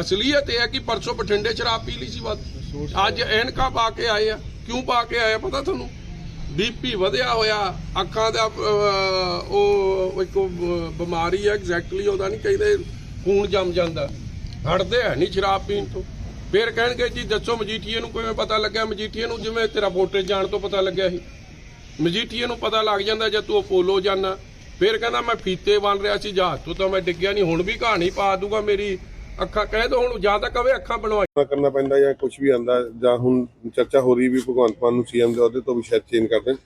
ਅਸਲੀਅਤ ਇਹ ਹੈ ਕਿ ਪਰਸੋਂ ਬਠਿੰਡੇ ਸ਼ਰਾਬ ਪੀ ਲਈ ਸੀ ਵੱਧ। ਅੱਜ ਐਨਕਾ ਪਾ ਕੇ ਆਏ ਆ। ਕਿਉਂ ਪਾ ਕੇ ਆਏ ਆ ਪਤਾ ਤੁਹਾਨੂੰ? ਬੀਪੀ ਵਧਿਆ ਹੋਇਆ। ਅੱਖਾਂ ਦਾ ਉਹ ਇੱਕ ਬਿਮਾਰੀ ਹੈ ਐਗਜ਼ੈਕਟਲੀ ਉਹਦਾ ਨਹੀਂ ਕਹਿੰਦੇ, ਖੂਨ ਜੰਮ ਜਾਂਦਾ। ਹਟਦੇ ਹੈ ਨਹੀਂ ਸ਼ਰਾਬ ਪੀਣ ਤੋਂ। ਫਿਰ ਕਹਿਣਗੇ ਜੀ, ਦੱਸੋ ਮਜੀਠੀਏ ਨੂੰ ਕਿਵੇਂ ਪਤਾ ਲੱਗਿਆ? ਮਜੀਠੀਏ ਨੂੰ ਜਿਵੇਂ ਤੇਰਾ ਵੋਟਰ ਜਾਣ ਤੋਂ ਪਤਾ ਲੱਗਿਆ ਸੀ। ਮਜੀਠੀਏ ਨੂੰ ਪਤਾ ਲੱਗ ਜਾਂਦਾ ਜੇ ਤੂੰ ਅਪੋਲੋ ਜਾਣਾ ਫਿਰ ਕਹਿੰਦਾ, ਮੈਂ ਫੀਤੇ ਬਣ ਰਿਹਾ ਸੀ, ਜਹਾਜ਼ ਤੋਂ ਤਾਂ ਮੈਂ ਡਿੱਗਿਆ ਨਹੀਂ ਹੁਣ ਵੀ ਕਹਾਣੀ ਪਾ ਦੂਗਾ ਮੇਰੀ ਅੱਖਾਂ ਕਹਿ ਦੋ ਹੁਣ ਜਾਂ ਤਾਂ ਕਵੇ ਅੱਖਾਂ ਬਣਵਾ। ਨਾ ਕਰਨਾ ਪੈਂਦਾ ਜਾਂ ਕੁਝ ਵੀ ਆਂਦਾ ਜਾਂ ਹੁਣ ਚਰਚਾ ਹੋ ਰਹੀ ਵੀ ਭਗਵੰਤ ਮਾਨ ਨੂੰ ਸੀਐਮ ਦੇ ਅਹੁਦੇ ਤੋਂ ਵੀ ਸ਼ਾਇਦ ਚੇਂਜ ਕਰ ਦੇਣ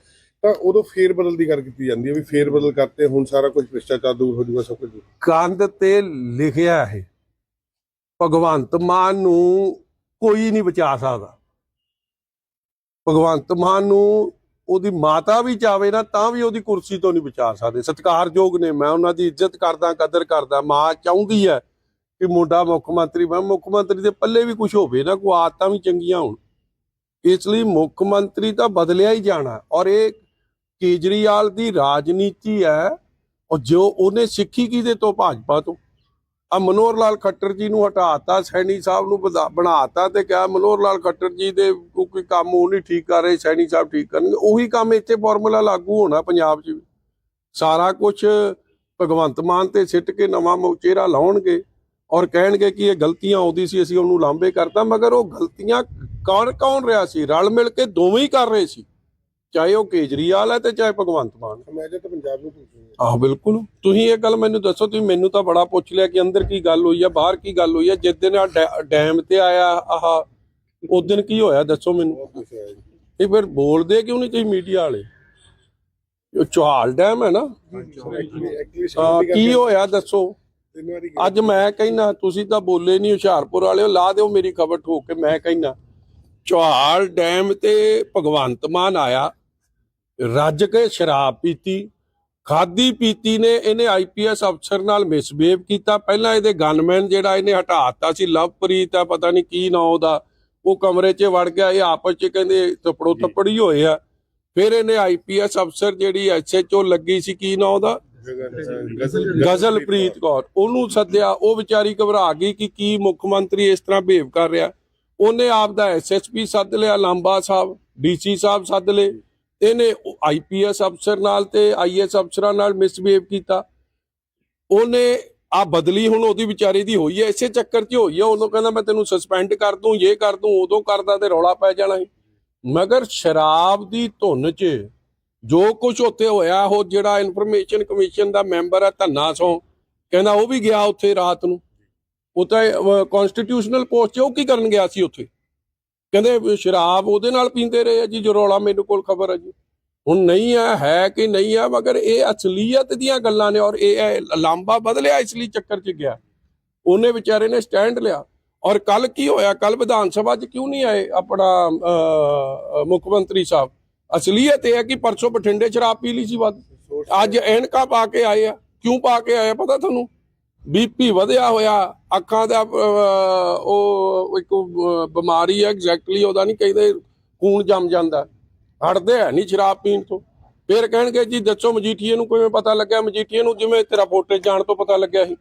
ਤਾਂ ਉਦੋਂ ਫੇਰ ਬਦਲ ਦੀ ਗੱਲ ਕੀਤੀ ਜਾਂਦੀ ਹੈ ਵੀ ਫੇਰ ਬਦਲ ਕਰਤੇ ਹੁਣ ਸਾਰਾ ਕੁਝ ਭ੍ਰਿਸ਼ਟਾਚਾਰ ਦੂਰ ਹੋ ਜਾਊਗਾ ਸਭ ਕੁਝ ਕੰਧ ਤੇ ਲਿਖਿਆ ਹੈ ਭਗਵੰਤ ਮਾਨ ਨੂੰ ਕੋਈ ਨਹੀਂ ਬਚਾ ਸਕਦਾ। ਭਗਵੰਤ ਮਾਨ ਨੂੰ ਉਹਦੀ ਮਾਤਾ ਵੀ ਚਾਵੇ ਨਾ ਤਾਂ ਵੀ ਉਹਦੀ ਕੁਰਸੀ ਤੋਂ ਨਹੀਂ ਬਚਾ ਸਕਦੇ। ਸਤਿਕਾਰਯੋਗ ਨੇ ਮੈਂ ਉਹਨਾਂ ਦੀ ਇੱਜ਼ਤ ਕਰਦਾ ਕਦਰ ਕਰਦਾ ਮਾਂ ਚਾਹੁੰਦੀ ਹੈ। ਕਿ ਮੁੰਡਾ ਮੁੱਖ ਮੰਤਰੀ ਬਣ, ਮੁੱਖ ਮੰਤਰੀ ਦੇ ਪੱਲੇ ਵੀ ਕੁਝ ਹੋਵੇ ਨਾ, ਕੋਈ ਆਦਤਾਂ ਵੀ ਚੰਗੀਆਂ ਹੋਣ। ਇਸ ਲਈ ਮੁੱਖ ਮੰਤਰੀ ਤਾਂ ਬਦਲਿਆ ਹੀ ਜਾਣਾ। ਔਰ ਇਹ ਕੇਜਰੀਵਾਲ ਦੀ ਰਾਜਨੀਤੀ ਹੈ, ਔਰ ਜੋ ਉਹਨੇ ਸਿੱਖੀ ਕਿਹਦੇ ਤੋਂ? ਭਾਜਪਾ ਤੋਂ। ਆ ਮਨੋਹਰ ਲਾਲ ਖੱਟਰ ਜੀ ਨੂੰ ਹਟਾਤਾ, ਸੈਣੀ ਸਾਹਿਬ ਨੂੰ ਵਧਾ- ਬਣਾਤਾ ਤੇ ਕਿਹਾ ਮਨੋਹਰ ਲਾਲ ਖੱਟਰ ਜੀ ਦੇ ਕੋਈ ਕੰਮ ਉਹ ਨਹੀਂ ਠੀਕ ਕਰ ਰਹੇ, ਸੈਣੀ ਸਾਹਿਬ ਠੀਕ ਕਰਨਗੇ। ਉਹੀ ਕੰਮ ਇੱਥੇ ਫਾਰਮੂਲਾ ਲਾਗੂ ਹੋਣਾ ਪੰਜਾਬ 'ਚ ਵੀ। ਸਾਰਾ ਕੁਝ ਭਗਵੰਤ ਮਾਨ ਤੇ ਸਿੱਟ ਕੇ ਨਵਾਂ ਚਿਹਰਾ ਲਾਉਣਗੇ। ਔਰ ਕਹਿਣਗੇ ਕਿ ਇਹ ਗਲਤੀਆਂ ਆਉਂਦੀ ਸੀ ਅਸੀਂ ਉਹਨੂੰ ਲਾਂਬੇ ਕਰਤਾ ਮਗਰ ਉਹ ਗਲਤੀਆਂ ਕੌਣ ਕੌਣ ਰਿਹਾ ਸੀ? ਰਲ ਮਿਲ ਕੇ ਦੋਵੇਂ ਹੀ ਕਰ ਰਹੇ ਸੀ। ਚਾਹੇ ਉਹ ਕੇਜਰੀਵਾਲ ਹੈ ਤੇ ਚਾਹੇ ਭਗਵੰਤ ਮਾਨ ਮੈਂ ਜੇ ਤਾਂ ਪੰਜਾਬ ਨੂੰ ਪੁੱਛੂਗਾ ਆਹ ਬਿਲਕੁਲ। ਤੁਸੀਂ ਇਹ ਗੱਲ ਮੈਨੂੰ ਦੱਸੋ ਤੁਸੀਂ ਮੈਨੂੰ ਤਾਂ ਬੜਾ ਪੁੱਛ ਲਿਆ ਕਿ ਅੰਦਰ ਕੀ ਗੱਲ ਹੋਈ ਆ ਬਾਹਰ ਕੀ ਗੱਲ ਹੋਈ ਆ ਜਿਸ ਦਿਨ ਆ ਡੈਮ ਤੇ ਆਇਆ ਆਹ ਉਸ ਦਿਨ ਕੀ ਹੋਇਆ ਦੱਸੋ ਮੈਨੂੰ। ਇਹ ਫਿਰ ਬੋਲਦੇ ਕਿਉਂ ਨਹੀਂ ਤੁਸੀਂ ਮੀਡੀਆ ਵਾਲੇ? ਉਹ ਚੌਹਾਲ ਡੈਮ ਹੈ ਨਾ? ਕੀ ਹੋਇਆ ਦੱਸੋ। ਅੱਜ ਮੈਂ ਕਹਿਣਾ ਤੁਸੀਂ ਤਾਂ ਬੋਲੇ ਨਹੀਂ ਹੁਸ਼ਿਆਰਪੁਰ ਵਾਲਿਓ ਲਾ ਦਿਓ ਮੇਰੀ ਖਬਰ ਠੋਕ ਕੇ ਮੈਂ ਕਹਿਣਾ ਚੌਹਾਲ ਡੈਮ ਤੇ ਭਗਵੰਤ ਮਾਨ ਆਇਆ ਰੱਜ ਕੇ ਸ਼ਰਾਬ ਪੀਤੀ ਖਾਦੀ ਪੀਤੀ ਨੇ ਇਹਨੇ ਆਈਪੀਐਸ ਅਫਸਰ ਨਾਲ ਮਿਸਬੀਹੇਵ ਕੀਤਾ ਪਹਿਲਾਂ ਇਹਦੇ ਗਨਮੈਨ ਜਿਹੜਾ ਇਹਨੇ ਹਟਾਤਾ ਸੀ ਲਵਪ੍ਰੀਤ ਆ ਪਤਾ ਨਹੀਂ ਕੀ ਨਾਂ ਉਹਦਾ ਉਹ ਕਮਰੇ 'ਚ ਵੜ ਗਿਆ ਇਹ ਆਪਸ 'ਚ ਕਹਿੰਦੇ ਤਪੜੋ ਤਪੜੀ ਹੋਏ ਆ ਫਿਰ ਇਹਨੇ ਆਈਪੀਐਸ ਅਫਸਰ ਜਿਹੜੀ ਐਸਐਚਓ ਲੱਗੀ ਸੀ ਕੀ ਨਾਂ ਉਹਦਾ? ਗਜ਼ਲਪ੍ਰੀਤ ਕੌਰ। ਉਹਨੂੰ ਸੱਦਿਆ, ਉਹ ਵਿਚਾਰੀ ਘਬਰਾ ਗਈ ਕਿ ਕੀ ਮੁੱਖ ਮੰਤਰੀ ਇਸ ਤਰ੍ਹਾਂ ਬਿਹੇਵ ਕਰ ਰਿਹਾ। ਉਹਨੇ ਆਪ ਦਾ ਐਸਐਸਪੀ ਸੱਦ ਲਿਆ, ਲਾਂਬਾ ਸਾਹਿਬ ਡੀਸੀ ਸਾਹਿਬ ਸੱਦ ਲਏ। ਇਹਨੇ ਆਈਪੀਐਸ ਅਫਸਰ ਨਾਲ ਤੇ ਆਈਐਸ ਅਫਸਰਾਂ ਨਾਲ ਮਿਸਬਿਹੇਵ ਕੀਤਾ। ਉਹਨੇ, ਆ ਬਦਲੀ ਹੁਣ ਉਹਦੀ ਵਿਚਾਰੀ ਦੀ ਹੋਈ ਹੈ, ਇਸੇ ਚੱਕਰ 'ਚ ਹੋਈ ਹੈ। ਉਹਨੂੰ ਕਹਿੰਦਾ, ਮੈਂ ਤੈਨੂੰ ਸਸਪੈਂਡ ਕਰ ਦੂੰ, ਇਹ ਕਰ ਦੂੰ, ਉਦੋਂ ਕਰਦਾ ਤੇ ਰੌਲਾ ਪੈ ਜਾਣਾ ਸੀ। ਮਗਰ ਸ਼ਰਾਬ ਦੀ ਧੁਨ 'ਚ ਜੋ ਕੁਝ ਉੱਥੇ ਹੋਇਆ ਉਹ ਜਿਹੜਾ ਇਨਫੋਰਮੇਸ਼ਨ ਕਮਿਸ਼ਨ ਦਾ ਮੈਂਬਰ ਹੈ ਧੰਨਾ ਸੋਂ ਕਹਿੰਦਾ ਉਹ ਵੀ ਗਿਆ ਉੱਥੇ ਰਾਤ ਨੂੰ। ਉਹ ਤਾਂ ਕਨਸਟੀਟਿਊਸ਼ਨਲ ਪੋਸਟ 'ਚ ਉਹ ਕੀ ਕਰਨ ਗਿਆ ਸੀ ਉੱਥੇ? ਕਹਿੰਦੇ ਸ਼ਰਾਬ ਉਹਦੇ ਨਾਲ ਪੀਂਦੇ ਰਹੇ ਆ ਜੀ ਜੋ ਮੈਨੂੰ ਕੋਲ ਖਬਰ ਹੈ ਜੀ। ਹੁਣ ਨਹੀਂ ਹੈ ਹੈ ਕਿ ਨਹੀਂ ਹੈ ਮਗਰ ਇਹ ਅਸਲੀਅਤ ਦੀਆਂ ਗੱਲਾਂ ਨੇ ਔਰ ਇਹ ਲਾਂਬਾ ਬਦਲਿਆ ਇਸ ਲਈ ਚੱਕਰ 'ਚ ਗਿਆ। ਉਹਨੇ ਵਿਚਾਰੇ ਨੇ ਸਟੈਂਡ ਲਿਆ। ਔਰ ਕੱਲ ਕੀ ਹੋਇਆ? ਕੱਲ ਵਿਧਾਨ ਸਭਾ 'ਚ ਕਿਉਂ ਨਹੀਂ ਆਏ ਆਪਣਾ ਅਹ, ਮੁੱਖ ਮੰਤਰੀ ਸਾਹਿਬ? ਅਸਲੀਅਤ ਇਹ ਹੈ ਕਿ ਪਰਸੋਂ ਬਠਿੰਡੇ ਸ਼ਰਾਬ ਪੀ ਲਈ ਸੀ ਵੱਧ। ਅੱਜ ਐਨਕਾ ਪਾ ਕੇ ਆਏ ਆ। ਕਿਉਂ ਪਾ ਕੇ ਆਏ ਆ ਪਤਾ ਤੁਹਾਨੂੰ? ਬੀਪੀ ਵਧਿਆ ਹੋਇਆ, ਅੱਖਾਂ ਦਾ ਉਹ ਇੱਕ ਬਿਮਾਰੀ ਹੈ ਐਗਜ਼ੈਕਟਲੀ ਉਹਦਾ ਨਹੀਂ ਕਹਿੰਦੇ, ਖੂਨ ਜੰਮ ਜਾਂਦਾ। ਹਟਦੇ ਹੈ ਨਹੀਂ ਸ਼ਰਾਬ ਪੀਣ ਤੋਂ। ਫਿਰ ਕਹਿਣਗੇ ਜੀ, ਦੱਸੋ ਮਜੀਠੀਏ ਨੂੰ ਕਿਵੇਂ ਪਤਾ ਲੱਗਿਆ? ਮਜੀਠੀਏ ਨੂੰ ਜਿਵੇਂ ਤੇਰਾ ਵੋਟਰ ਜਾਣ ਤੋਂ ਪਤਾ ਲੱਗਿਆ ਸੀ।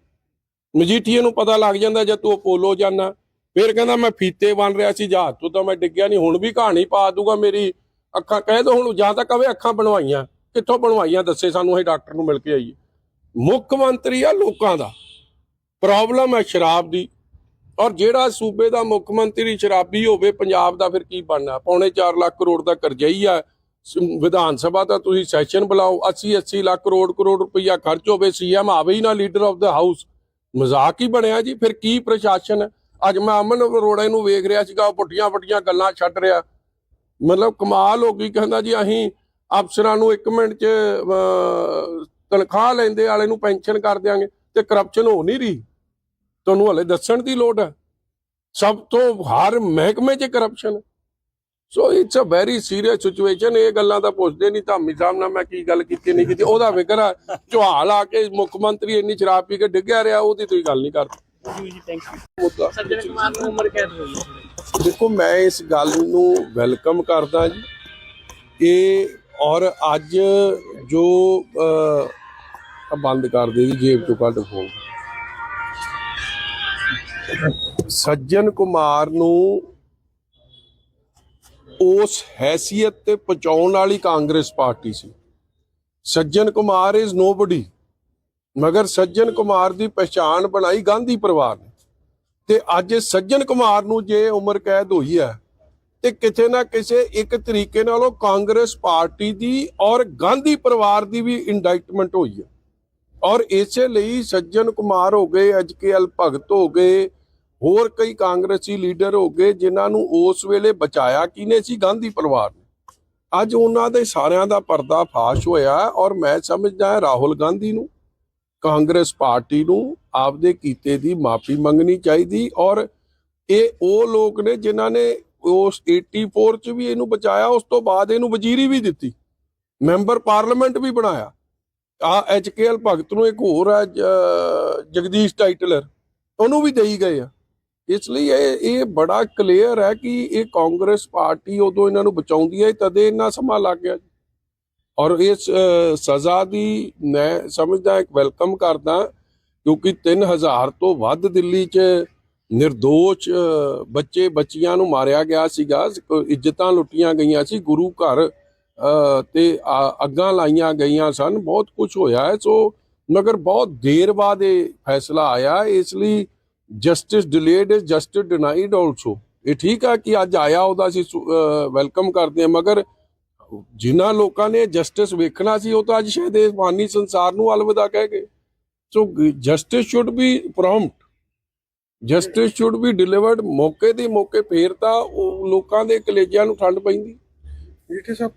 ਮਜੀਠੀਏ ਨੂੰ ਪਤਾ ਲੱਗ ਜਾਂਦਾ ਜਦ ਤੂੰ ਅਪੋਲੋ ਜਾਣਾ ਫਿਰ ਕਹਿੰਦਾ, ਮੈਂ ਫੀਤੇ ਬਣ ਰਿਹਾ ਸੀ, ਜਹਾਜ਼ ਤੋਂ ਤਾਂ ਮੈਂ ਡਿੱਗਿਆ ਨਹੀਂ, ਹੁਣ ਵੀ ਕਹਾਣੀ ਪਾ ਦੂਗਾ ਮੇਰੀ ਅੱਖਾਂ ਕਹਿ ਦੋ ਹੁਣ, ਜਾਂ ਤਾਂ ਕਵੇ ਅੱਖਾਂ ਬਣਵਾਈਆਂ। ਕਿੱਥੋਂ ਬਣਵਾਈਆਂ? ਦੱਸੇ ਸਾਨੂੰ ਇਹ ਡਾਕਟਰ ਨੂੰ ਮਿਲ ਕੇ ਆਈਏ। ਮੁੱਖ ਮੰਤਰੀ ਆ ਲੋਕਾਂ ਦਾ। ਪ੍ਰੋਬਲਮ ਹੈ ਸ਼ਰਾਬ ਦੀ। ਔਰ ਜਿਹੜਾ ਸੂਬੇ ਦਾ ਮੁੱਖ ਮੰਤਰੀ ਸ਼ਰਾਬੀ ਹੋਵੇ, ਪੰਜਾਬ ਦਾ ਫਿਰ ਕੀ ਬਣਨਾ? ਪੌਣੇ 4 ਲੱਖ ਕਰੋੜ ਦਾ ਕਰਜ਼ਈ ਆ। ਵਿਧਾਨ ਸਭਾ ਦਾ ਤੁਸੀਂ ਸੈਸ਼ਨ ਬੁਲਾਓ। 80 80 ਲੱਖ ਕਰੋੜ ਕਰੋੜ ਰੁਪਈਆ ਖਰਚ ਹੋਵੇ, ਸੀਐਮ ਆਵੇ ਹੀ ਨਾ, ਲੀਡਰ ਆਫ ਦਾ ਹਾਊਸ। ਮਜ਼ਾਕ ਹੀ ਬਣਿਆ ਜੀ। ਫਿਰ ਕੀ ਪ੍ਰਸ਼ਾਸਨ? ਅੱਜ ਮੈਂ ਅਮਨ ਅਰੋੜਾ ਨੂੰ ਵੇਖ ਰਿਹਾ ਸੀਗਾ, ਉਹ ਪੁੱਠੀਆਂ ਪੁੱਠੀਆਂ ਗੱਲਾਂ ਛੱਡ ਰਿਹਾ। ਮਤਲਬ ਕਮਾਲ ਹੋ ਗਈ ਕਹਿੰਦਾ ਜੀ ਅਸੀਂ ਅਫਸਰਾਂ ਨੂੰ 1 ਮਿੰਟ 'ਚ ਤਨਖਾਹ ਲੈਂਦੇ ਵਾਲੇ ਨੂੰ ਪੈਨਸ਼ਨ ਕਰ ਦਿਆਂਗੇ ਤੇ ਕਰਪਸ਼ਨ ਹੋ ਨਹੀਂ ਰਹੀ। ਤੁਹਾਨੂੰ ਹਲੇ ਦੱਸਣ ਦੀ ਲੋੜ ਹੈ। ਸਭ ਤੋਂ ਹਰ ਮਹਿਕਮੇ 'ਚ corruption so it's a very serious situation ਇਹ ਗੱਲਾਂ ਤਾਂ ਪੁੱਛਦੇ ਨਹੀਂ ਧਾਮੀ ਸਾਹਿਬ ਨਾਲ ਮੈਂ ਕੀ ਗੱਲ ਕੀਤੀ ਨਹੀਂ ਕੀਤੀ। ਉਹਦਾ ਫਿਕਰ ਹੈ ਝੁਹਾਲ ਆ ਕੇ ਮੁੱਖ ਮੰਤਰੀ ਇੰਨੀ ਸ਼ਰਾਬ ਪੀ ਕੇ ਡਿੱਗਿਆ ਰਿਹਾ ਉਹਦੀ ਤੁਸੀਂ ਗੱਲ ਨਹੀਂ ਕਰਦੇ ਜੀ ਜੀ ਥੈਂਕ ਯੂ ਮੁੱਦਾ। ਸੱਜਣ ਕੁਮਾਰ ਨੂੰ ਉਮਰ ਕੈਦ ਹੋਈ ਦੇਖੋ, ਮੈਂ ਇਸ ਗੱਲ ਨੂੰ ਵੈਲਕਮ ਕਰਦਾ ਜੀ। ਇਹ ਔਰ ਅੱਜ ਜੋ ਬੰਦ ਕਰ ਦੇ ਜੀ, ਜੇਬ ਤੋਂ ਕੱਢ ਫੋਨ ਸੱਜਣ ਕੁਮਾਰ ਨੂੰ ਉਸ ਹੈਸੀਅਤ ਤੇ ਪਹੁੰਚਾਉਣ ਵਾਲੀ ਕਾਂਗਰਸ ਪਾਰਟੀ ਸੀ। ਸੱਜਣ ਕੁਮਾਰ ਇਜ਼ ਨੋਬਡੀ ਮਗਰ ਸੱਜਣ ਕੁਮਾਰ ਦੀ ਪਛਾਣ ਬਣਾਈ ਗਾਂਧੀ ਪਰਿਵਾਰ ਨੇ। ਤੇ ਅੱਜ ਸੱਜਣ ਕੁਮਾਰ ਨੂੰ ਜੇ ਉਮਰ ਕੈਦ ਹੋਈ ਹੈ, ਤੇ ਕਿਤੇ ਨਾ ਕਿਸੇ ਇੱਕ ਤਰੀਕੇ ਨਾਲ ਉਹ ਕਾਂਗਰਸ ਪਾਰਟੀ ਦੀ ਔਰ ਗਾਂਧੀ ਪਰਿਵਾਰ ਦੀ ਵੀ ਇੰਡਾਈਟਮੈਂਟ ਹੋਈ ਹੈ। ਔਰ ਇਸੇ ਲਈ ਸੱਜਣ ਕੁਮਾਰ ਹੋ ਗਏ ਐਚਕੇਐਲ ਭਗਤ ਹੋ ਗਏ, ਹੋਰ ਕਈ ਕਾਂਗਰਸੀ ਲੀਡਰ ਹੋ ਗਏ, ਜਿਨ੍ਹਾਂ ਨੂੰ ਉਸ ਵੇਲੇ ਬਚਾਇਆ ਕਿਨੇ ਸੀ? ਗਾਂਧੀ ਪਰਿਵਾਰ ਨੇ। ਅੱਜ ਉਹਨਾਂ ਦੇ ਸਾਰਿਆਂ ਦਾ ਪਰਦਾ ਫਾਸ਼ ਹੋਇਆ ਔਰ ਮੈਂ ਸਮਝਦਾ ਰਾਹੁਲ ਗਾਂਧੀ ਨੂੰ। ਕਾਂਗਰਸ ਪਾਰਟੀ ਨੂੰ ਆਪਦੇ ਕੀਤੇ ਦੀ ਮਾਫੀ ਮੰਗਣੀ ਚਾਹੀਦੀ ਔਰ ਇਹ ਉਹ ਲੋਕ ਨੇ ਜਿਨ੍ਹਾਂ ਨੇ ਉਸ 84 ਚ ਵੀ ਇਹਨੂੰ ਬਚਾਇਆ, ਉਸ ਤੋਂ ਬਾਅਦ ਇਹਨੂੰ ਵਜ਼ੀਰੀ ਵੀ ਦਿੱਤੀ। ਮੈਂਬਰ ਪਾਰਲੀਮੈਂਟ ਵੀ ਬਣਾਇਆ। ਆ ਐਚਕੇਐਲ ਭਗਤ ਨੂੰ ਇੱਕ ਹੋਰ ਹੈ ਜਗਦੀਸ਼ ਟਾਈਟਲਰ, ਉਹਨੂੰ ਵੀ ਦੇਈ ਗਏ ਆ। ਇਸ ਲਈ ਇਹ ਇਹ ਬੜਾ ਕਲੀਅਰ ਹੈ ਕਿ ਇਹ ਕਾਂਗਰਸ ਪਾਰਟੀ ਉਦੋਂ ਇਹਨਾਂ ਨੂੰ ਬਚਾਉਂਦੀ ਹੈ, ਤਦੇ ਇੰਨਾ ਸਮਾਂ ਲੱਗ ਗਿਆ। ਔਰ ਇਸ ਸਜ਼ਾ ਦੀ ਮੈਂ ਸਮਝਦਾ ਇੱਕ ਵੈਲਕਮ ਕਰਦਾ, ਕਿਉਂਕਿ 3000 ਤੋਂ ਵੱਧ ਦਿੱਲੀ 'ਚ ਨਿਰਦੋਸ਼ ਬੱਚੇ, ਬੱਚੀਆਂ ਨੂੰ ਮਾਰਿਆ ਗਿਆ ਸੀਗਾ ਇੱਜ਼ਤਾਂ ਲੁੱਟੀਆਂ ਗਈਆਂ ਸੀ, ਗੁਰੂ ਘਰ ਤੇ ਆ- ਅੱਗਾਂ ਲਾਈਆਂ ਗਈਆਂ ਸਨ, ਬਹੁਤ ਕੁਝ ਹੋਇਆ ਹੈ, ਸੋ ਮਗਰ ਬਹੁਤ ਦੇਰ ਬਾਅਦ ਇਹ ਫੈਸਲਾ ਆਇਆ, ਇਸ ਲਈ justice delayed is justice denied also. ਇਹ ਠੀਕ ਆ ਕਿ ਅੱਜ ਆਇਆ ਉਹਦਾ ਅਸੀਂ ਵੈਲਕਮ ਕਰਦੇ ਹਾਂ, ਮਗਰ ਜਿਨ੍ਹਾਂ ਲੋਕਾਂ ਨੇ ਜਸਟਿਸ ਵੇਖਣਾ ਸੀ, ਉਹ ਤਾਂ ਅੱਜ ਸ਼ਾਇਦ ਇਸ ਮਾਨੀ ਸੰਸਾਰ ਨੂੰ ਅਲਵਿਦਾ ਕਹਿ ਗਏ। So justice should be prompt justice should be delivered ਮੌਕੇ ਦੀ ਮੌਕੇ ਫੇਰ ਤਾਂ ਉਹ ਲੋਕਾਂ ਦੇ ਕਲੇਜਿਆਂ ਨੂੰ ਠੰਡ ਪੈਂਦੀ। ਜੀਠੇ ਸਾਹਿਬ